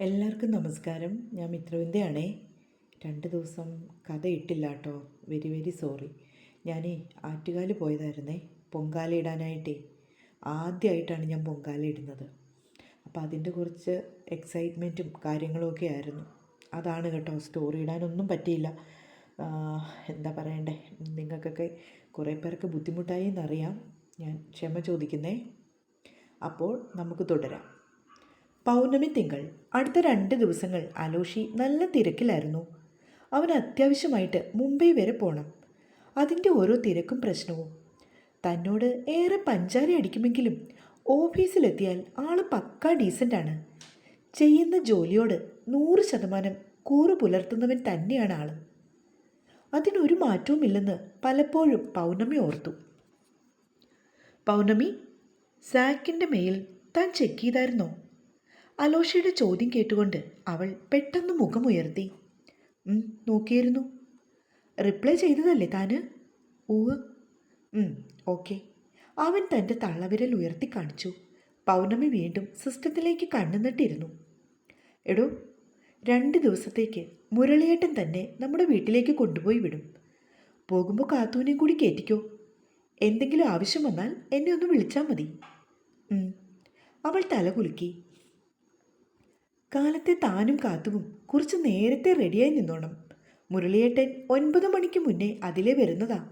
എല്ലാവർക്കും നമസ്കാരം. ഞാൻ മിത്രവിന്ദയാണേ. രണ്ട് ദിവസം കഥ ഇട്ടില്ല കേട്ടോ വെരി വെരി സോറി. ഞാനേ ആറ്റുകാൽ പോയതായിരുന്നേ. പൊങ്കാല ഇടാനായിട്ടേ. ആദ്യമായിട്ടാണ് ഞാൻ പൊങ്കാല ഇടുന്നത്. അപ്പോൾ അതിന്റെ കുറച്ച് എക്സൈറ്റ്മെന്റും കാര്യങ്ങളൊക്കെ ആയിരുന്നു. അതാണ് കേട്ടോ. സ്റ്റോറി ഇടാനൊന്നും പറ്റിയില്ല. എന്താ പറയണ്ടേ? നിങ്ങൾക്കൊക്കെ കുറേ പേർക്ക് ബുദ്ധിമുട്ടായി എന്നറിയാം. ഞാൻ ക്ഷമ ചോദിക്കുന്നേ. അപ്പോൾ നമുക്ക് തുടരാം. പൗർണമി തിങ്കൾ അടുത്ത രണ്ട് ദിവസങ്ങൾ അലോഷി നല്ല തിരക്കിലായിരുന്നു. അവൻ അത്യാവശ്യമായിട്ട് മുംബൈ വരെ പോകണം അതിന്റെ ഓരോ തിരക്കും പ്രശ്നവും. തന്നോട് ഏറെ പഞ്ചാരി അടിക്കുമെങ്കിലും ഓഫീസിലെത്തിയാൽ ആൾ പക്കാ ഡീസന്റാണ്. ചെയ്യുന്ന ജോലിയോട് നൂറ് ശതമാനം കൂറ് പുലർത്തുന്നവൻ തന്നെയാണ് ആൾ. അതിനൊരു മാറ്റവുമില്ലെന്ന് പലപ്പോഴും പൗർണമി ഓർത്തു. പൗർണമി സാക്കിന്റെ മെയിൽ താൻ ചെക്ക് ചെയ്തായിരുന്നോ? അലോഷയുടെ ചോദ്യം കേട്ടുകൊണ്ട് അവൾ പെട്ടെന്ന് മുഖമുയർത്തി. നോക്കിയിരുന്നു. റിപ്ലൈ ചെയ്തതല്ലേ താന്? ഊവ് ഓക്കെ. അവൻ തന്റെ തള്ളവിരൽ ഉയർത്തി കാണിച്ചു. പൗർണമി വീണ്ടും സിസ്റ്റത്തിലേക്ക് കണ്ണുനട്ടിരുന്നു. എടോ രണ്ട് ദിവസത്തേക്ക് മുരളിയേട്ടൻ തന്നെ നമ്മുടെ വീട്ടിലേക്ക് കൊണ്ടുപോയി വിടും. പോകുമ്പോൾ കാത്തൂനെയും കൂടി കയറ്റിക്കോ എന്തെങ്കിലും ആവശ്യം വന്നാൽ എന്നെ ഒന്ന് വിളിച്ചാൽ മതി. അവൾ തല കുലുക്കി. കാലത്തെ താനും കാത്തുവും കുറച്ച് നേരത്തെ റെഡിയായി നിന്നോണം. മുരളിയേട്ടൻ ഒൻപത് മണിക്ക് മുന്നേ അതിലെ വരുന്നതാ.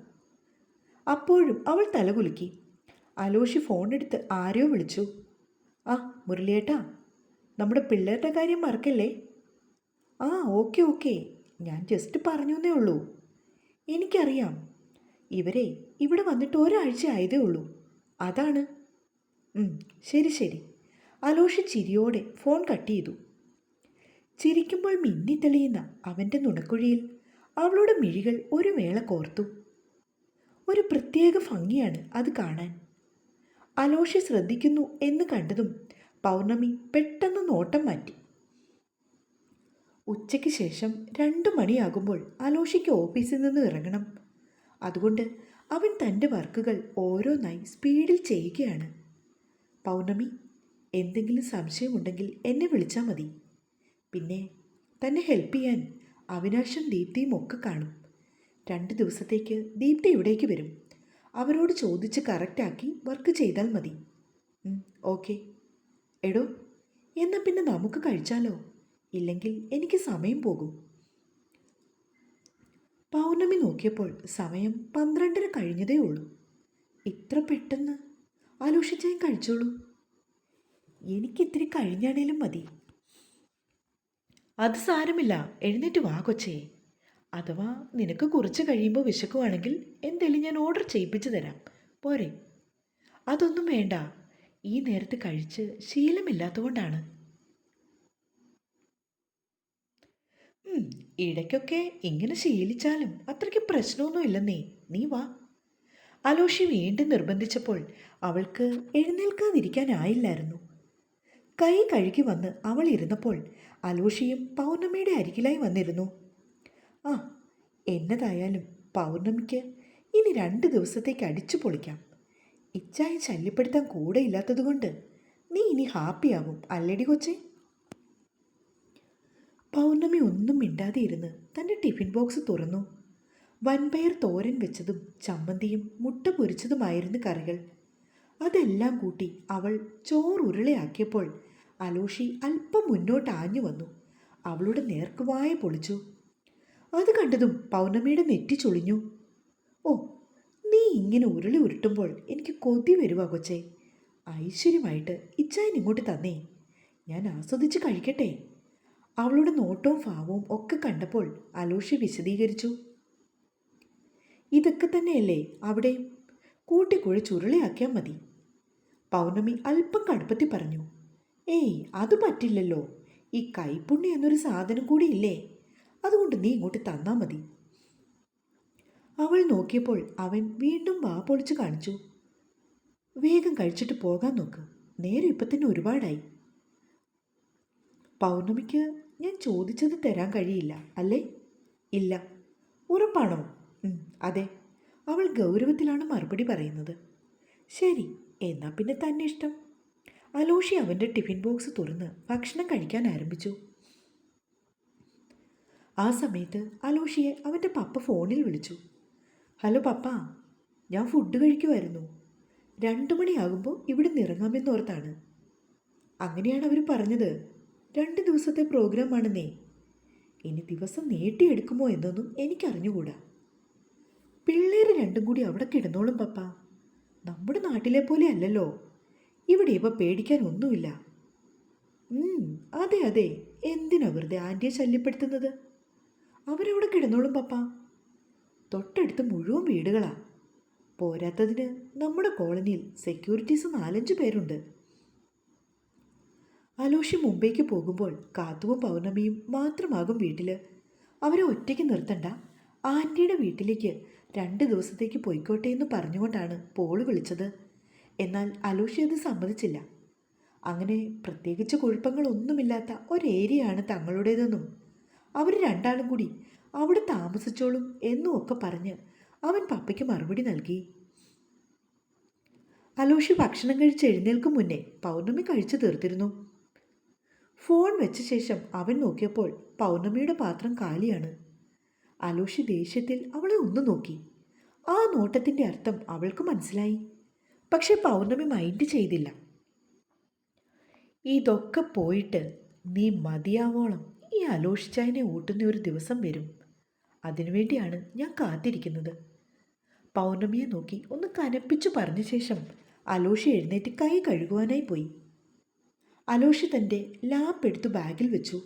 അപ്പോഴും അവൾ തലകുലുക്കി അലോഷി ഫോണെടുത്ത് ആരെയോ വിളിച്ചു. ആ മുരളിയേട്ടാ നമ്മുടെ പിള്ളേരുടെ കാര്യം മറക്കല്ലേ? ആ ഓക്കെ ഓക്കെ ഞാൻ ജസ്റ്റ് പറഞ്ഞു എന്നേ ഉള്ളൂ. എനിക്കറിയാം. ഇവരെ ഇവിടെ വന്നിട്ട് ഒരാഴ്ച ആയതേ ഉള്ളൂ. അതാണ്. ശരി ശരി. അലോഷി ചിരിയോടെ ഫോൺ കട്ട് ചെയ്തു. ചിരിക്കുമ്പോൾ മിന്നി തെളിയുന്ന അവന്റെ നുണക്കുഴിയിൽ അവളുടെ മിഴികൾ ഒരു വേള കോർത്തു. ഒരു പ്രത്യേക ഭംഗിയാണ് അത് കാണാൻ. അലോഷി ശ്രദ്ധിക്കുന്നു എന്ന് കണ്ടതും പൗർണമി പെട്ടെന്ന് നോട്ടം മാറ്റി. ഉച്ചയ്ക്ക് ശേഷം രണ്ടു മണിയാകുമ്പോൾ അലോഷിക്ക് ഓഫീസിൽ നിന്ന് ഇറങ്ങണം. അതുകൊണ്ട് അവൻ തന്റെ വർക്കുകൾ ഓരോന്നായി സ്പീഡിൽ ചെയ്യുകയാണ്. പൗർണമി എന്തെങ്കിലും സംശയമുണ്ടെങ്കിൽ എന്നെ വിളിച്ചാൽ മതി. പിന്നെ തന്നെ ഹെൽപ്പ് ചെയ്യാൻ അവിനാശും ദീപ്തിയും ഒക്കെ കാണും. രണ്ട് ദിവസത്തേക്ക് ദീപ്തി ഇവിടേക്ക് വരും. അവരോട് ചോദിച്ച് കറക്റ്റാക്കി വർക്ക് ചെയ്താൽ മതി. ഓക്കെ എടോ എന്നാൽ പിന്നെ നമുക്ക് കഴിച്ചാലോ? ഇല്ലെങ്കിൽ എനിക്ക് സമയം പോകും. പൗർണമി നോക്കിയപ്പോൾ സമയം പന്ത്രണ്ടര കഴിഞ്ഞതേ ഉള്ളൂ. ഇത്ര പെട്ടെന്ന് ആലോഷിച്ചാൽ കഴിച്ചോളൂ. എനിക്കിത്തിരി കഴിഞ്ഞാണേലും മതി. അത് സാരമില്ല. എഴുന്നേറ്റ് വാ കൊച്ചേ. അഥവാ നിനക്ക് കുറച്ച് കഴിയുമ്പോൾ വിശക്കുവാണെങ്കിൽ എന്തേലും ഞാൻ ഓർഡർ ചെയ്യിപ്പിച്ചു തരാം. പോരെ. അതൊന്നും വേണ്ട. ഈ നേരത്ത് കഴിച്ച് ശീലമില്ലാത്തതുകൊണ്ടാണ്. ഇടയ്ക്കൊക്കെ ഇങ്ങനെ ശീലിച്ചാലും അത്രയ്ക്ക് പ്രശ്നമൊന്നും ഇല്ലെന്നേ നീ വാ. അലോഷി വീണ്ടും നിർബന്ധിച്ചപ്പോൾ അവൾക്ക് എഴുന്നേൽക്കാതിരിക്കാനായില്ലായിരുന്നു. കൈ കഴുകി വന്ന് അവൾ ഇരുന്നപ്പോൾ അലോഷിയും പൗർണമിയുടെ അരികിലായി വന്നിരുന്നു. ആ എന്നതായാലും പൗർണമിക്ക് ഇനി രണ്ട് ദിവസത്തേക്ക് അടിച്ചു പൊളിക്കാം. ഇച്ചായി ശല്യപ്പെടുത്താൻ കൂടെ ഇല്ലാത്തതുകൊണ്ട് നീ ഇനി ഹാപ്പിയാവും അല്ലടി കൊച്ചേ? പൗർണമി ഒന്നും മിണ്ടാതെ ഇരുന്ന് തന്റെ ടിഫിൻ ബോക്സ് തുറന്നു. വൻപയർ തോരൻ വെച്ചതും ചമ്മന്തിയും മുട്ട പൊരിച്ചതുമായിരുന്നു കറികൾ. അതെല്ലാം കൂട്ടി അവൾ ചോറുരുളയാക്കിയപ്പോൾ അലോഷി അല്പം മുന്നോട്ട് ആഞ്ഞു വന്നു. അവളുടെ നേർക്കുവായ പൊളിച്ചു. അത് കണ്ടതും പൗർണമിയുടെ നെറ്റി ചൊളിഞ്ഞു. ഓ നീ ഇങ്ങനെ ഉരുളി ഉരുട്ടുമ്പോൾ എനിക്ക് കൊതി വരുവ കൊച്ചേ? ഐശ്വര്യമായിട്ട് ഇച്ചായൻ ഇങ്ങോട്ട് തന്നേ. ഞാൻ ആസ്വദിച്ച് കഴിക്കട്ടെ. അവളുടെ നോട്ടവും ഭാവവും ഒക്കെ കണ്ടപ്പോൾ അലോഷി വിശദീകരിച്ചു. ഇതൊക്കെ തന്നെയല്ലേ അവിടെയും കൂട്ടിക്കുഴച്ചുരുളയാക്കിയാൽ മതി. പൗർണമി അല്പം കടുപ്പത്തി പറഞ്ഞു. ഏയ് അത് പറ്റില്ലല്ലോ. ഈ കൈപ്പുണ്ണി എന്നൊരു സാധനം കൂടി ഇല്ലേ അതുകൊണ്ട് നീ ഇങ്ങോട്ട് തന്നാൽ മതി. അവൾ നോക്കിയപ്പോൾ അവൻ വീണ്ടും വാ പൊളിച്ച് കാണിച്ചു. വേഗം കഴിച്ചിട്ട് പോകാൻ നോക്ക്. നേരെ ഇപ്പം തന്നെ ഒരുപാടായി. പൗർണമിക്ക് ഞാൻ ചോദിച്ചത് തരാൻ കഴിയില്ല അല്ലേ? ഇല്ല. ഉറപ്പാണോ? അതെ. അവൾ ഗൗരവത്തിലാണ് മറുപടി പറയുന്നത്. ശരി എന്നാൽ പിന്നെ തന്നെ ഇഷ്ടം അലോഷി അവന്റെ ടിഫിൻ ബോക്സ് തുറന്ന് ഭക്ഷണം കഴിക്കാൻ ആരംഭിച്ചു. ആ സമയത്ത് അലോഷിയെ അവന്റെ പപ്പ ഫോണിൽ വിളിച്ചു. ഹലോ പപ്പ ഞാൻ ഫുഡ് കഴിക്കുമായിരുന്നു രണ്ടു മണിയാകുമ്പോൾ ഇവിടെ നിറങ്ങാമെന്നോർത്താണ് അങ്ങനെയാണ് അവർ പറഞ്ഞത്. രണ്ട് ദിവസത്തെ പ്രോഗ്രാമാണെന്നേ ഇനി ദിവസം നീട്ടിയെടുക്കുമോ എന്നൊന്നും എനിക്കറിഞ്ഞുകൂടാ. പിള്ളേർ രണ്ടും കൂടി അവിടെ കിടന്നോളും പപ്പ. നമ്മുടെ നാട്ടിലെ പോലെ അല്ലല്ലോ. ഇവിടെ ഇവ പേടിക്കാൻ ഒന്നുമില്ല. അതെ അതെ. എന്തിനാ വെറുതെ ആന്റിയെ ശല്യപ്പെടുത്തുന്നത്? അവരവിടെ കിടന്നോളും പപ്പ. തൊട്ടടുത്ത് മുഴുവൻ വീടുകളാ. പോരാത്തതിന് നമ്മുടെ കോളനിയിൽ സെക്യൂരിറ്റീസ് നാലഞ്ച് പേരുണ്ട്. അലോഷി മുംബൈക്ക് പോകുമ്പോൾ കാത്തുവും പൗർണമിയും മാത്രമാകും വീട്ടിൽ അവരെ ഒറ്റയ്ക്ക് നിർത്തണ്ട. ആന്റിയുടെ വീട്ടിലേക്ക് രണ്ട് ദിവസത്തേക്ക് പോയിക്കോട്ടെ എന്ന് പറഞ്ഞുകൊണ്ടാണ് പോൾ വിളിച്ചത്. എന്നാൽ അലൂഷ അത് സമ്മതിച്ചില്ല. അങ്ങനെ പ്രത്യേകിച്ച് കുഴപ്പങ്ങളൊന്നുമില്ലാത്ത ഒരേരിയയാണ് തങ്ങളുടേതെന്നും അവർ രണ്ടാളും കൂടി അവിടെ താമസിച്ചോളും എന്നും ഒക്കെ പറഞ്ഞ് അവൻ പപ്പയ്ക്ക് മറുപടി നൽകി. അലോഷി ഭക്ഷണം കഴിച്ച് എഴുന്നേൽക്കും മുന്നേ പൗർണമി കഴിച്ചു തീർത്തിരുന്നു. ഫോൺ വെച്ച ശേഷം അവൻ നോക്കിയപ്പോൾ പൗർണമിയുടെ പാത്രം കാലിയാണ്. അലോഷി ദേഷ്യത്തിൽ അവളെ ഒന്ന് നോക്കി. ആ നോട്ടത്തിന്റെ അർത്ഥം അവൾക്ക് മനസ്സിലായി. പക്ഷെ പൗർണമി മൈൻഡ് ചെയ്തില്ല. ഇതൊക്കെ പോയിട്ട് നീ മതിയാവോളം ഈ അലോഷിച്ചായനെ ഊട്ടുന്ന ഒരു ദിവസം വരും. അതിനുവേണ്ടിയാണ് ഞാൻ കാത്തിരിക്കുന്നത്. പൗർണമിയെ നോക്കി ഒന്ന് കനപ്പിച്ചു പറഞ്ഞ ശേഷം അലോഷി എഴുന്നേറ്റ് കൈ കഴുകുവാനായി പോയി. അലോഷി തന്റെ ലാപ്പ് എടുത്ത് ബാഗിൽ വെച്ചു.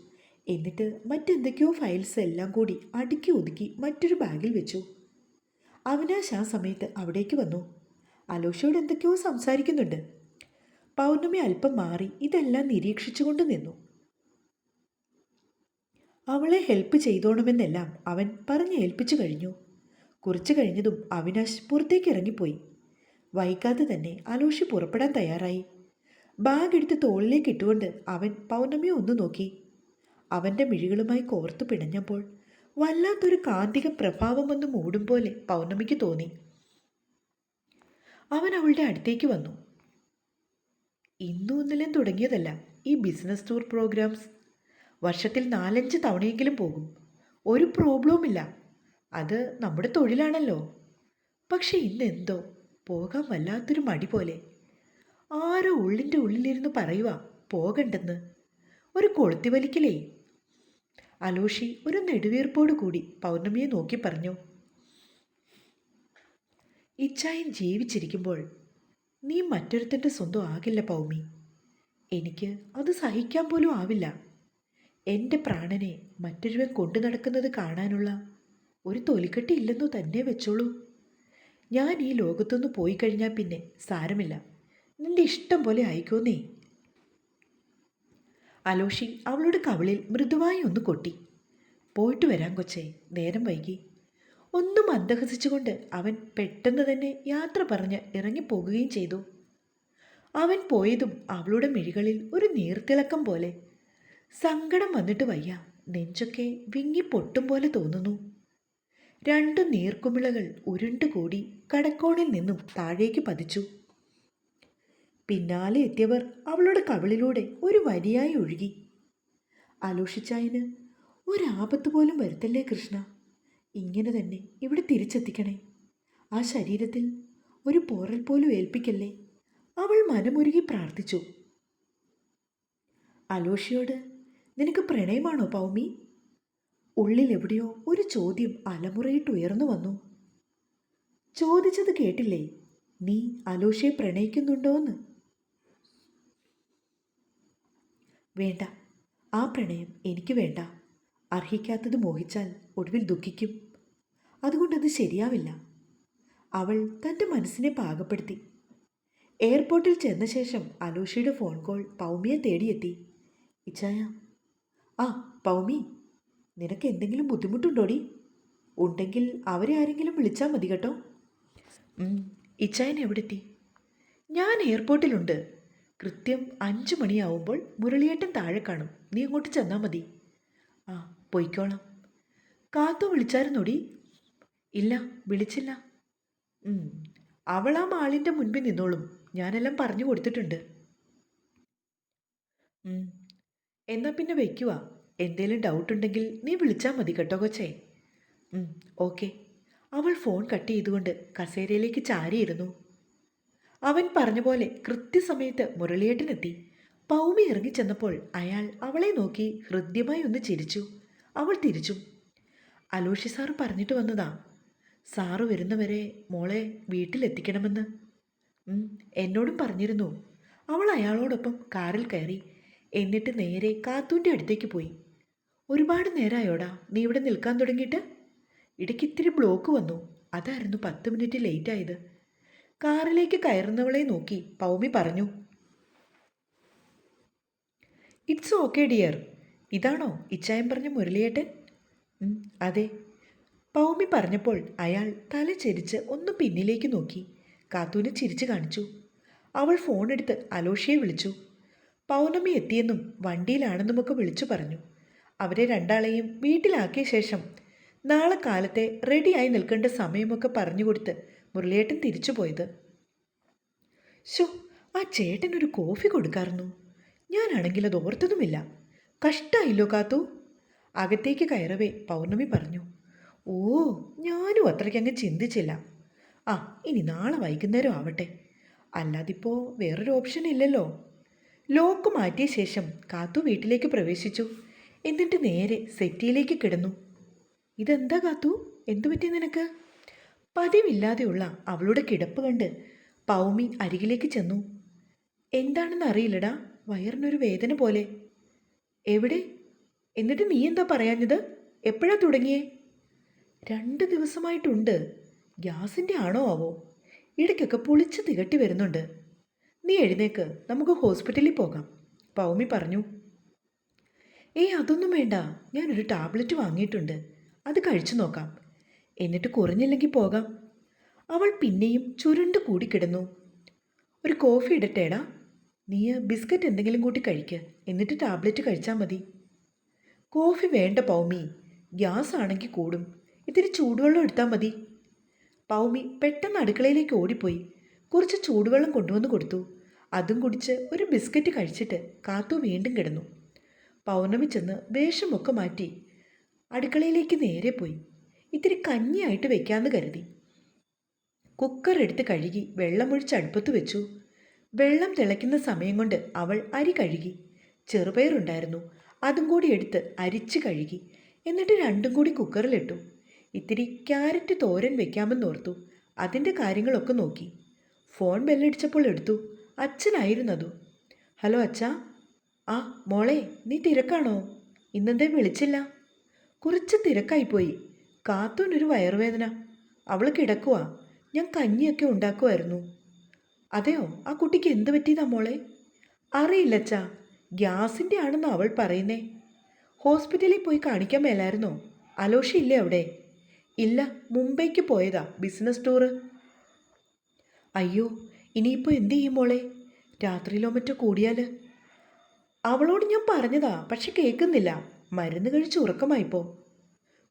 എന്നിട്ട് മറ്റെന്തൊക്കെയോ ഫയൽസ് എല്ലാം കൂടി അടുക്കി ഒതുക്കി മറ്റൊരു ബാഗിൽ വെച്ചു. അവിനാശ് ആ സമയത്ത് അവിടേക്ക് വന്നു. അലോഷയോട് എന്തൊക്കെയോ സംസാരിക്കുന്നുണ്ട്. പൗർണമി അല്പം മാറി ഇതെല്ലാം നിരീക്ഷിച്ചുകൊണ്ട് നിന്നു. അവളെ ഹെൽപ്പ് ചെയ്തോണമെന്നെല്ലാം അവൻ പറഞ്ഞ് ഏൽപ്പിച്ചു കഴിഞ്ഞു. കുറച്ചു കഴിഞ്ഞതും അവിനാശ് പുറത്തേക്ക് ഇറങ്ങിപ്പോയി. വൈകാതെ തന്നെ അലോഷി പുറപ്പെടാൻ തയ്യാറായി. ബാഗ് എടുത്ത് തോളിലേക്ക് ഇട്ടുകൊണ്ട് അവൻ പൗർണമിയെ ഒന്ന് നോക്കി. അവന്റെ മിഴികളുമായി കോർത്തു പിണഞ്ഞപ്പോൾ വല്ലാത്തൊരു കാന്തിക പ്രഭാവം വന്ന് മൂടും പോലെ പൗർണമിക്ക് തോന്നി. അവൻ അവളുടെ അടുത്തേക്ക് വന്നു. ഇന്നും ഇന്നലെയും തുടങ്ങിയതല്ല ഈ ബിസിനസ് ടൂർ പ്രോഗ്രാംസ് വർഷത്തിൽ നാലഞ്ച് തവണയെങ്കിലും പോകും. ഒരു പ്രോബ്ലവും ഇല്ല. അത് നമ്മുടെ തൊഴിലാണല്ലോ. പക്ഷേ ഇന്നെന്തോ പോകാൻ വല്ലാത്തൊരു മടി പോലെ. ആരോ ഉള്ളിന്റെ ഉള്ളിലിരുന്ന് പറയുക പോകണ്ടെന്ന്. ഒരു കൊളുത്തി വലിക്കലേ അലോഷി ഒരു നെടുവീർപ്പോടു കൂടി പൗർണമിയെ നോക്കി പറഞ്ഞു. ഇച്ചായൻ ജീവിച്ചിരിക്കുമ്പോൾ നീ മറ്റൊരുത്തന്റെ സ്വന്തം ആകില്ല പൗമി. എനിക്ക് അത് സഹിക്കാൻ പോലും ആവില്ല. എന്റെ പ്രാണനെ മറ്റൊരുവൻ കൊണ്ടു നടക്കുന്നത് കാണാനുള്ള ഒരു തൊലിക്കെട്ടി ഇല്ലെന്നു തന്നെ വെച്ചോളൂ. ഞാൻ ഈ ലോകത്തുനിന്ന് പോയി കഴിഞ്ഞാൽ പിന്നെ സാരമില്ല. നിന്റെ ഇഷ്ടം പോലെ ആയിക്കോന്നേ. അലോഷി അവളുടെ കവിളിൽ മൃദുവായി ഒന്ന് കൊട്ടി. പോയിട്ട് വരാം കൊച്ചേ. നേരം വൈകി. ഒന്നും അന്തഹസിച്ചുകൊണ്ട് അവൻ പെട്ടെന്ന് തന്നെ യാത്ര പറഞ്ഞ് ഇറങ്ങിപ്പോകുകയും ചെയ്തു. അവൻ പോയതും അവളുടെ മിഴികളിൽ ഒരു നീർത്തിളക്കം പോലെ. സങ്കടം വന്നിട്ട് വയ്യ. നെഞ്ചൊക്കെ വിങ്ങി പൊട്ടും പോലെ തോന്നുന്നു. രണ്ടു നീർക്കുമിളകൾ ഉരുണ്ടുകൂടി കടക്കോണിൽ നിന്നും താഴേക്ക് പതിച്ചു. പിന്നാലെ എത്തിയവർ അവളുടെ കവിളിലൂടെ ഒരു വരിയായി ഒഴുകി. ആലോഷിച്ചായന് ഒരാപത്ത് പോലും വരുത്തല്ലേ കൃഷ്ണ? ഇങ്ങനെ തന്നെ ഇവിടെ തിരിച്ചെത്തിക്കണേ. ആ ശരീരത്തിൽ ഒരു പോറൽ പോലും ഏൽപ്പിക്കല്ലേ? അവൾ മനമുരുകി പ്രാർത്ഥിച്ചു. അലോഷിയോട് നിനക്ക് പ്രണയമാണോ പൗമി? ഉള്ളിൽ എവിടെയോ ഒരു ചോദ്യം അലമുറയിട്ട് ഉയർന്നു വന്നു. ചോദിച്ചത് കേട്ടില്ലേ? നീ അലോഷയെ പ്രണയിക്കുന്നുണ്ടോന്ന്? വേണ്ട. ആ പ്രണയം എനിക്ക് വേണ്ട. അർഹിക്കാത്തത് മോഹിച്ചാൽ ഒടുവിൽ ദുഃഖിക്കും. അതുകൊണ്ടത് ശരിയാവില്ല. അവൾ തന്റെ മനസ്സിനെ പാകപ്പെടുത്തി. എയർപോർട്ടിൽ ചെന്ന ശേഷം അനൂഷയുടെ ഫോൺ കോൾ പൗമിയെ തേടിയെത്തി. ഇച്ചായ ആ പൗമി നിനക്ക് എന്തെങ്കിലും ബുദ്ധിമുട്ടുണ്ടോടി? ഉണ്ടെങ്കിൽ അവരെ ആരെങ്കിലും വിളിച്ചാൽ മതി കേട്ടോ. ഇച്ചായൻ എവിടെ എത്തി ഞാൻ എയർപോർട്ടിലുണ്ട്. കൃത്യം അഞ്ച് മണിയാവുമ്പോൾ മുരളിയേട്ടൻ താഴെ കാണും. നീ അങ്ങോട്ട് ചെന്നാൽ മതി. ആ പൊയ്ക്കോളാം. കാത്തു വിളിച്ചായിരുന്നോടി? ഇല്ല വിളിച്ചില്ല. അവൾ ആ മാളിന്റെ മുൻപിൽ നിന്നോളും. ഞാനെല്ലാം പറഞ്ഞു കൊടുത്തിട്ടുണ്ട്. എന്നാൽ എന്നാ പിന്നെ വയ്ക്കുക എന്തേലും ഡൗട്ട് ഉണ്ടെങ്കിൽ നീ വിളിച്ചാൽ മതി കേട്ടോ കൊച്ചേ. ഓക്കെ അവൾ ഫോൺ കട്ട് ചെയ്തുകൊണ്ട് കസേരയിലേക്ക് ചാരിയിരുന്നു. അവൻ പറഞ്ഞ പോലെ കൃത്യസമയത്ത് മുരളിയേട്ടനെത്തി പൗമി ഇറങ്ങിച്ചെന്നപ്പോൾ അയാൾ അവളെ നോക്കി ഹൃദ്യമായി ഒന്ന് ചിരിച്ചു. അവൾ തിരിച്ചു. അലോഷി സാറ് പറഞ്ഞിട്ട് വന്നതാ. സാറ് വരുന്നവരെ മോളെ വീട്ടിലെത്തിക്കണമെന്ന്. എന്നോടും പറഞ്ഞിരുന്നു. അവൾ അയാളോടൊപ്പം കാറിൽ കയറി എന്നിട്ട് നേരെ കാത്തൂന്റെ അടുത്തേക്ക് പോയി. ഒരുപാട് നേരമായോടാ നീ ഇവിടെ നിൽക്കാൻ തുടങ്ങിയിട്ട്? ഇടയ്ക്ക് ഇത്തിരി ബ്ലോക്ക് വന്നു. അതായിരുന്നു പത്ത് മിനിറ്റ് ലേറ്റ് ആയത് കാറിലേക്ക് കയറുന്നവളെ നോക്കി പൗമി പറഞ്ഞു. ഇറ്റ്സ് ഓക്കെ ഡിയർ ഇതാണോ? ഇച്ചായം പറഞ്ഞ മുരളിയേട്ടൻ? അതെ. പൗമി പറഞ്ഞപ്പോൾ അയാൾ തല ചെരിച്ച് ഒന്ന് പിന്നിലേക്ക് നോക്കി. കാത്തൂനെ ചിരിച്ചു കാണിച്ചു. അവൾ ഫോണെടുത്ത് അലോഷിയെ വിളിച്ചു. പൗർണമി എത്തിയെന്നും വണ്ടിയിലാണെന്നുമൊക്കെ വിളിച്ചു പറഞ്ഞു. അവരെ രണ്ടാളെയും വീട്ടിലാക്കിയ ശേഷം നാളെ കാലത്തെ റെഡിയായി നിൽക്കേണ്ട സമയമൊക്കെ പറഞ്ഞു കൊടുത്ത് മുരളിയേട്ടൻ തിരിച്ചു പോയത്. ഷോ ആ ചേട്ടനൊരു കോഫി കൊടുക്കാറുന്നു ഞാനാണെങ്കിൽ അത് ഓർത്തതുമില്ല. കഷ്ടായില്ലോ കാത്തു. അകത്തേക്ക് കയറവേ പൗർണമി പറഞ്ഞു. ഓ ഞാനും അത്രയ്ക്കങ്ങ് ചിന്തിച്ചില്ല. ആ ഇനി നാളെ വൈകുന്നേരം ആവട്ടെ. അല്ലാതിപ്പോൾ വേറൊരു ഓപ്ഷൻ ഇല്ലല്ലോ. ലോക്ക് മാറ്റിയ ശേഷം കാത്തു വീട്ടിലേക്ക് പ്രവേശിച്ചു. എന്നിട്ട് നേരെ സെറ്റിയിലേക്ക് കിടന്നു. ഇതെന്താ കാത്തു? എന്തു പറ്റി നിനക്ക്? പതിവില്ലാതെയുള്ള അവളുടെ കിടപ്പ് കണ്ട് പൗമി അരികിലേക്ക് ചെന്നു. എന്താണെന്ന് അറിയില്ലടാ. വയറിനൊരു വേദന പോലെ. എവിടെ? എന്നിട്ട് നീ എന്താ പറയാഞ്ഞത്? എപ്പോഴാ തുടങ്ങിയേ? രണ്ട് ദിവസമായിട്ടുണ്ട്. ഗ്യാസിന്റെ ആണോ ആവോ? ഇടയ്ക്കൊക്കെ പൊളിച്ച് തികട്ടി വരുന്നുണ്ട്. നീ എഴുന്നേക്ക്. നമുക്ക് ഹോസ്പിറ്റലിൽ പോകാം. പൗമി പറഞ്ഞു. ഏയ് അതൊന്നും വേണ്ട. ഞാനൊരു ടാബ്ലറ്റ് വാങ്ങിയിട്ടുണ്ട്. അത് കഴിച്ചു നോക്കാം. എന്നിട്ട് കുറഞ്ഞില്ലെങ്കിൽ പോകാം. അവൾ പിന്നെയും ചുരുണ്ട് കൂടിക്കിടന്നു. ഒരു കോഫി ഇടട്ടേടാ. നീ ബിസ്ക്കറ്റ് എന്തെങ്കിലും കൂട്ടി കഴിക്ക്. എന്നിട്ട് ടാബ്ലറ്റ് കഴിച്ചാൽ മതി. കോഫി വേണ്ട പൗമി. ഗ്യാസ് ആണെങ്കിൽ കൂടും. ഇത്തിരി ചൂടുവെള്ളം എടുത്താൽ മതി. പൗമി പെട്ടെന്ന് അടുക്കളയിലേക്ക് ഓടിപ്പോയി. കുറച്ച് ചൂടുവെള്ളം കൊണ്ടുവന്ന് കൊടുത്തു. അതും കുടിച്ച് ഒരു ബിസ്ക്കറ്റ് കഴിച്ചിട്ട് കാത്തു വീണ്ടും കിടന്നു. പൗർണമി ചെന്ന് വേഷമൊക്കെ മാറ്റി അടുക്കളയിലേക്ക് നേരെ പോയി. ഇത്തിരി കഞ്ഞിയായിട്ട് വെക്കാമെന്ന് കരുതി. കുക്കർ എടുത്ത് കഴുകി വെള്ളമൊഴിച്ച് അടുപ്പത്ത് വെച്ചു. വെള്ളം തിളയ്ക്കുന്ന സമയം കൊണ്ട് അവൾ അരി കഴുകി. ചെറുപയറുണ്ടായിരുന്നു. അതും കൂടി എടുത്ത് അരിച്ച് കഴുകി. എന്നിട്ട് രണ്ടും കൂടി കുക്കറിലിട്ടു ഇത്തിരി ക്യാരറ്റ് തോരൻ വെക്കാമെന്നോർത്തു അതിന്റെ കാര്യങ്ങളൊക്കെ നോക്കി. ഫോൺ ബെല്ലടിച്ചപ്പോൾ എടുത്തു. അച്ഛനായിരുന്നതു ഹലോ അച്ഛാ. ആ മോളെ നീ തിരക്കാണോ? ഇന്നെന്തേ വിളിച്ചില്ല? കുറച്ച് തിരക്കായിപ്പോയി കാത്തൂനൊരു വയറുവേദന. അവൾ കിടക്കുവാ. ഞാൻ കഞ്ഞിയൊക്കെ ഉണ്ടാക്കുമായിരുന്നു അതെയോ? ആ കുട്ടിക്ക് എന്ത് പറ്റിയതാ മോളെ? അറിയില്ലച്ചാ. ഗ്യാസിന്റെ ആണെന്നോ അവൾ പറയുന്നേ. ഹോസ്പിറ്റലിൽ പോയി കാണിക്കാൻ മേലായിരുന്നോ? അലോഷി ഇല്ലേ അവിടെ? ഇല്ല മുംബൈക്ക് പോയതാ. Business tour. അയ്യോ ഇനിയിപ്പോൾ എന്ത് ചെയ്യും മോളെ? രാത്രിയിലോ മറ്റോ കൂടിയാൽ അവളോട് ഞാൻ പറഞ്ഞതാ പക്ഷെ കേൾക്കുന്നില്ല. മരുന്ന് കഴിച്ച് ഉറക്കമായിപ്പോ.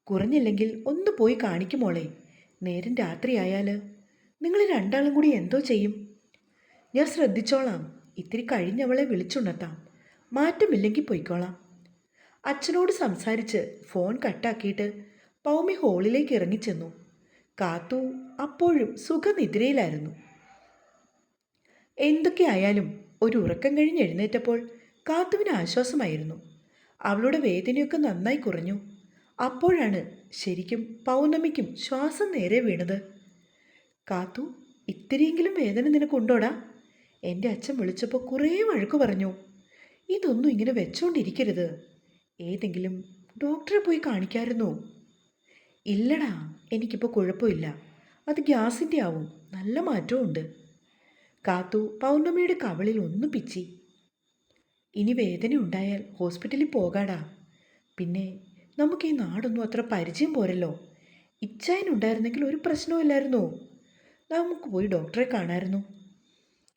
കുറഞ്ഞില്ലെങ്കിൽ ഒന്ന് പോയി കാണിക്കും മോളെ. നേരം രാത്രിയായാൽ നിങ്ങൾ രണ്ടാളും കൂടി എന്തോ ചെയ്യും? ഞാൻ ശ്രദ്ധിച്ചോളാം. ഇത്തിരി കഴിഞ്ഞവളെ വിളിച്ചുണർത്താം. മാറ്റമില്ലെങ്കിൽ പൊയ്ക്കോളാം. അച്ഛനോട് സംസാരിച്ച് ഫോൺ കട്ടാക്കിയിട്ട് പൗമി ഹോളിലേക്ക് ഇറങ്ങിച്ചെന്നു. കാത്തു അപ്പോഴും സുഖനിദ്രയിലായിരുന്നു. എന്തൊക്കെയായാലും ഒരു ഉറക്കം കഴിഞ്ഞ് എഴുന്നേറ്റപ്പോൾ കാത്തുവിന് ആശ്വാസമായിരുന്നു. അവളുടെ വേദനയൊക്കെ നന്നായി കുറഞ്ഞു. അപ്പോഴാണ് ശരിക്കും പൗർണമിക്കും ശ്വാസം നേരെ വീണത്. കാത്തു ഇത്തിരിയെങ്കിലും വേദന നിനക്കുണ്ടോടാ? എന്റെ അച്ഛൻ വിളിച്ചപ്പോൾ കുറേ വഴക്ക് പറഞ്ഞു. ഇതൊന്നും ഇങ്ങനെ വെച്ചോണ്ടിരിക്കരുത്. ഏതെങ്കിലും ഡോക്ടറെ പോയി കാണിക്കാമായിരുന്നോ ഇല്ലടാ എനിക്കിപ്പോൾ കുഴപ്പമില്ല. അത് ഗ്യാസിന്റെ ആവും. നല്ല മാറ്റമുണ്ട് കാത്തു പൗർണമിയുടെ കവളിൽ ഒന്ന് പിച്ചി. ഇനി വേദന ഉണ്ടായാൽ ഹോസ്പിറ്റലിൽ പോകാടാ. പിന്നെ നമുക്ക് ഈ നാടൊന്നും അത്ര പരിചയം പോരല്ലോ. ഇച്ചായനുണ്ടായിരുന്നെങ്കിൽ ഒരു പ്രശ്നവും ഇല്ലായിരുന്നോ നമുക്ക് പോയി ഡോക്ടറെ കാണാമായിരുന്നു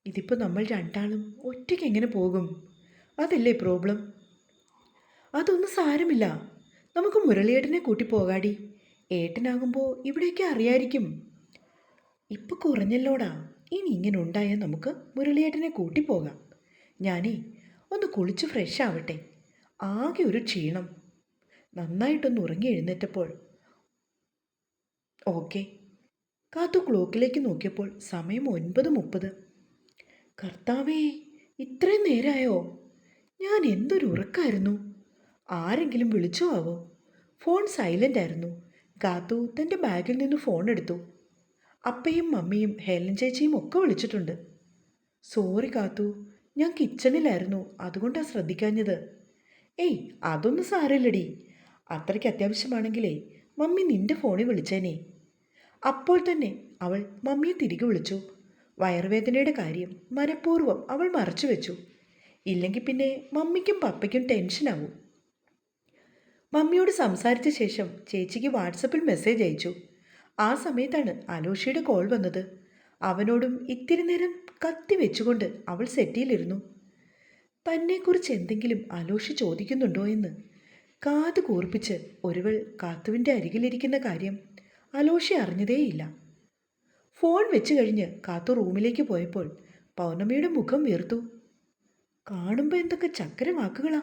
ഇതിപ്പോൾ നമ്മൾ രണ്ടാളും ഒറ്റയ്ക്ക് എങ്ങനെ പോകും? അതല്ലേ പ്രോബ്ലം അതൊന്നും സാരമില്ല. നമുക്ക് മുരളിയേട്ടനെ കൂട്ടി പോകാടി. ഏട്ടനാകുമ്പോൾ ഇവിടെയൊക്കെ അറിയായിരിക്കും. ഇപ്പം കുറഞ്ഞല്ലോടാ. ഇനി ഇങ്ങനെ ഉണ്ടായാൽ നമുക്ക് മുരളിയേട്ടനെ കൂട്ടി പോകാം. ഞാനേ ഒന്ന് കുളിച്ച് ഫ്രഷ് ആവട്ടെ. ആകെ ഒരു ക്ഷീണം. നന്നായിട്ടൊന്ന് ഉറങ്ങി എഴുന്നേറ്റപ്പോൾ ഓക്കെ കാത്തു ക്ലോക്കിലേക്ക് നോക്കിയപ്പോൾ സമയം ഒൻപത് മുപ്പത്. കർത്താവേ ഇത്രയും നേരായോ? ഞാൻ എന്തൊരു ഉറക്കായിരുന്നു. ആരെങ്കിലും വിളിച്ചോ ആവോ? ഫോൺ സൈലന്റ് ആയിരുന്നു. കാത്തു തന്റെ ബാഗിൽ നിന്ന് ഫോൺ എടുത്തു. അപ്പയും മമ്മിയും ഹേലൻ ചേച്ചിയും ഒക്കെ വിളിച്ചിട്ടുണ്ട്. സോറി കാത്തു ഞാൻ കിച്ചണിലായിരുന്നു. അതുകൊണ്ടാണ് ശ്രദ്ധിക്കാഞ്ഞത്. ഏയ് അതൊന്നും സാരമില്ലടി. അത്രയ്ക്ക് അത്യാവശ്യമാണെങ്കിലേ മമ്മി നിന്റെ ഫോണിൽ വിളിച്ചേനെ. അപ്പോൾ തന്നെ അവൾ മമ്മിയെ തിരികെ വിളിച്ചു. വയറുവേദനയുടെ കാര്യം മനഃപൂർവം അവൾ മറച്ചു വെച്ചു. ഇല്ലെങ്കിൽ പിന്നെ മമ്മിക്കും പപ്പയ്ക്കും ടെൻഷനാവും മമ്മിയോട് സംസാരിച്ച ശേഷം ചേച്ചിക്ക് വാട്സപ്പിൽ മെസ്സേജ് അയച്ചു. ആ സമയത്താണ് അലോഷിയുടെ കോൾ വന്നത്. അവനോടും ഇത്തിരി നേരം കത്തി വെച്ചുകൊണ്ട് അവൾ സെറ്റിയിലിരുന്നു തന്നെക്കുറിച്ച് എന്തെങ്കിലും അലോഷി ചോദിക്കുന്നുണ്ടോ എന്ന്? കാത് കൂർപ്പിച്ച് ഒരുവൾ കാത്തുവിന്റെ അരികിലിരിക്കുന്ന കാര്യം അലോഷി അറിഞ്ഞതേയില്ല. ഫോൺ വെച്ച് കഴിഞ്ഞ് കാത്തു റൂമിലേക്ക് പോയപ്പോൾ പൗർണമിയുടെ മുഖം വീർത്തു. കാണുമ്പോൾ എന്തൊക്കെ ചക്കര വാക്കുകളാ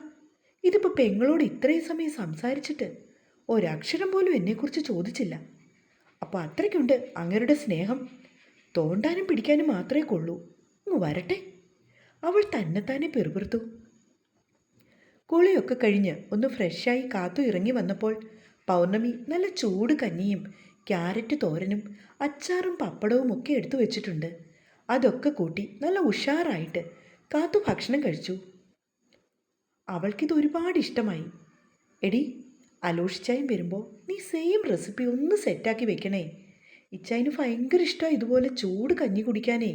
ഇതിപ്പോൾ പെങ്ങളോട് ഇത്രയും സമയം സംസാരിച്ചിട്ട് ഒരക്ഷരം പോലും എന്നെക്കുറിച്ച് ചോദിച്ചില്ല. അപ്പോൾ അത്രയ്ക്കുണ്ട് അങ്ങരുടെ സ്നേഹം. തോണ്ടാനും പിടിക്കാനും മാത്രമേ കൊള്ളൂ. അങ്ങ് വരട്ടെ. അവൾ തന്നെത്താനെ പെറുപിറുത്തു. കുളിയൊക്കെ കഴിഞ്ഞ് ഒന്ന് ഫ്രഷായി കാത്തു ഇറങ്ങി വന്നപ്പോൾ പൗർണമി നല്ല ചൂട് കഞ്ഞിയും ക്യാരറ്റ് തോരനും അച്ചാറും പപ്പടവും ഒക്കെ എടുത്തു വെച്ചിട്ടുണ്ട്. അതൊക്കെ കൂട്ടി നല്ല ഉഷാറായിട്ട് കാത്തു ഭക്ഷണം കഴിച്ചു. അവൾക്കിത് ഒരുപാട് ഇഷ്ടമായി. എടി അലോഷിച്ചായും വരുമ്പോൾ നീ സെയിം റെസിപ്പി ഒന്ന് സെറ്റാക്കി വെക്കണേ. ഇച്ചായന് ഭയങ്കര ഇഷ്ടമാണ് ഇതുപോലെ ചൂട് കഞ്ഞി കുടിക്കാനേ.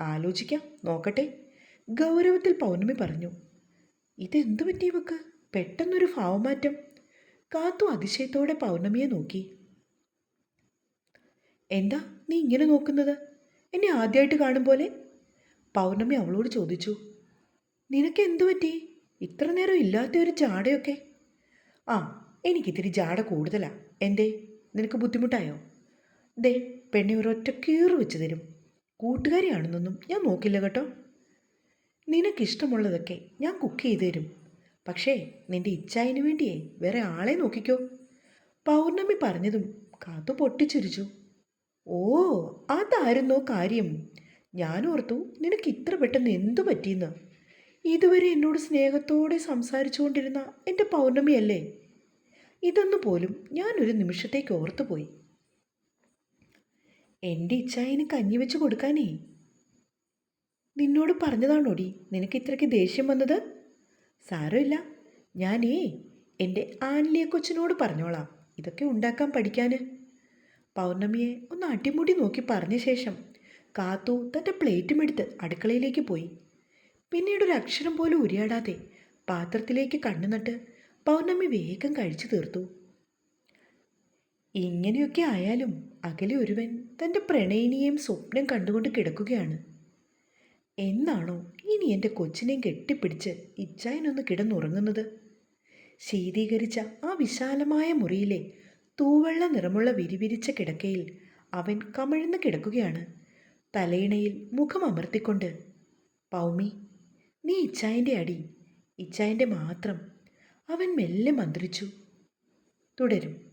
ആലോചിക്കാം നോക്കട്ടെ. ഗൗരവത്തിൽ പൗർണമി പറഞ്ഞു. ഇതെന്തു പറ്റി ഇവക്ക്? പെട്ടെന്നൊരു ഭാവമാറ്റം. കാത്തു അതിശയത്തോടെ പൗർണമിയെ നോക്കി. എന്താ നീ ഇങ്ങനെ നോക്കുന്നത്? എന്നെ ആദ്യമായിട്ട് കാണും പോലെ? പൗർണമി അവളോട് ചോദിച്ചു. നിനക്ക് എന്തു പറ്റി? ഇത്ര നേരം ഇല്ലാത്ത ഒരു ജാടയൊക്കെ ആ എനിക്കിത്തിരി ജാട കൂടുതലാ. എന്തേ നിനക്ക് ബുദ്ധിമുട്ടായോ? ദേ പെണ്ണി ഒരൊറ്റ കീറ് വെച്ച് തരും. കൂട്ടുകാരിയാണെന്നൊന്നും ഞാൻ നോക്കില്ല കേട്ടോ. നിനക്കിഷ്ടമുള്ളതൊക്കെ ഞാൻ കുക്ക് ചെയ്തു തരും. പക്ഷേ നിന്റെ ഇച്ഛായിന് വേണ്ടിയേ വേറെ ആളെ നോക്കിക്കോ. പൗർണമി പറഞ്ഞതും കാത്തു പൊട്ടിച്ചിരിച്ചു. ഓ അതായിരുന്നോ കാര്യം. ഞാൻ ഓർത്തു നിനക്ക് ഇത്ര പെട്ടെന്ന് എന്തു പറ്റിയെന്ന്. ഇതുവരെ എന്നോട് സ്നേഹത്തോടെ സംസാരിച്ചുകൊണ്ടിരുന്ന എന്റെ പൗർണമിയല്ലേ? ഇതൊന്നു പോലും ഞാനൊരു നിമിഷത്തേക്ക് ഓർത്തുപോയി. എന്റെ ഇച്ഛായിന് കഞ്ഞി വെച്ച് കൊടുക്കാനേ. നിന്നോട് പറഞ്ഞതാണോടി? നിനക്ക് ഇത്രയ്ക്ക് ദേഷ്യം വന്നത്? സാരമില്ല. ഞാനേ എന്റെ ആൻലിയ കൊച്ചിനോട് പറഞ്ഞോളാം. ഇതൊക്കെ ഉണ്ടാക്കാൻ പഠിക്കാൻ പൗർണമിയെ ഒന്ന് അടിമുടി നോക്കി പറഞ്ഞ ശേഷം കാത്തു തന്റെ പ്ലേറ്റും എടുത്ത് അടുക്കളയിലേക്ക് പോയി. പിന്നീട് ഒരു അക്ഷരം പോലും ഉരിയാടാതെ പാത്രത്തിലേക്ക് കണ്ണുനട്ട് പൗർണമി വേഗം കഴിച്ചു തീർത്തു. ഇങ്ങനെയൊക്കെ ആയാലും അകലെ ഒരുവൻ തന്റെ പ്രണയിനിയെയും സ്വപ്നം കണ്ടുകൊണ്ട് കിടക്കുകയാണ്. എന്നാണോ ഇനി എന്റെ കൊച്ചിനെയും കെട്ടിപ്പിടിച്ച് ഇച്ചായനൊന്ന് കിടന്നുറങ്ങുന്നത്. ശീതീകരിച്ച ആ വിശാലമായ മുറിയിലെ തൂവെള്ള നിറമുള്ള വിരിവിരിച്ച കിടക്കയിൽ അവൻ കമിഴ്ന്ന് കിടക്കുകയാണ്. തലയിണയിൽ മുഖം അമർത്തിക്കൊണ്ട് പൗമി നീ ഇച്ചായന്റെ അടി. ഇച്ചായന്റെ മാത്രം. അവൻ മെല്ലെ മന്ത്രിച്ചു തുടരും.